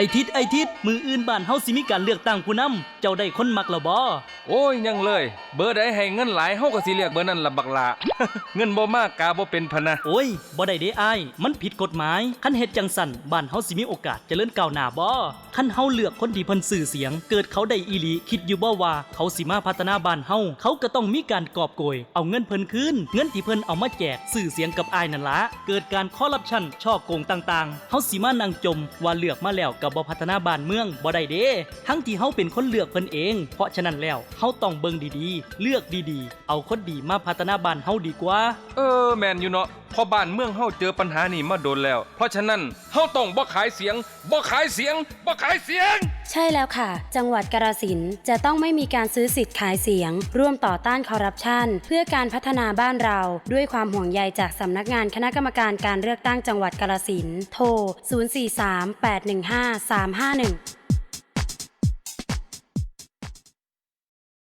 ไอทิศไอทิศมืออื่นบ้านเฮาสิมีการเลือกตั้งผู้นำเจ้าได้คนมักแล้วบ่โอ้ยยังเลย เบอร์ใดให้เงินหลายเฮาก็สิเรียกเบอร์นั้นละบักละเงินบ่มากกาบ่เป็นพะนะโอ้ยบ่ได้เด้อ้ายมันผิดกฎหมายคันเฮ็ดจังสั่นบ้านเฮาสิมีโอกาสเจริญก้าวหน้าบ่คันเฮาเลือกคนที่เพิ่นสื่อเสียง เกิดเขาได้อีหลีคิดอยู่บ่ว่าเขาสิมาพัฒนาบ้านเฮาเขาก็ต้องมีการกอบโกย เอาเงินเพิ่นคืนเงินที่เพิ่นเอามาแจกสื่อเสียงกับอ้ายนั่นละเกิดการคอร์รัปชันช่อโกงต่างๆเฮาสิมานั่งจมว่าเลือกมาแล้วก็บ่พัฒนาบ้านเมืองบ่ได้เด้ทั้งที่เฮาเป็นคนเลือกเพิ่นเอง เพราะฉะนั้นแล้วเฮาต้องเบิ่งดีๆ เลือกดีๆ เอาคนดีมาพัฒนาบ้านเฮาดีกว่า เออแมนอยู่เนาะ เพอบ้านเมืองเฮาเจอปัญหานี่มาโดนแล้ว เพราะฉะนั้นเฮาต้องบ่ขายเสียงบ่ขายเสียงบ่ขายเสียง ใช่แล้วค่ะ จังหวัดกาฬสินธุ์จะต้องไม่มีการซื้อสิทธิ์ขายเสียง ร่วมต่อต้านคอร์รัปชันเพื่อการพัฒนาบ้านเรา ด้วยความห่วงใยจากสำนักงานคณะกรรมการการเลือกตั้งจังหวัดกาฬสินธุ์โทร 043 815 351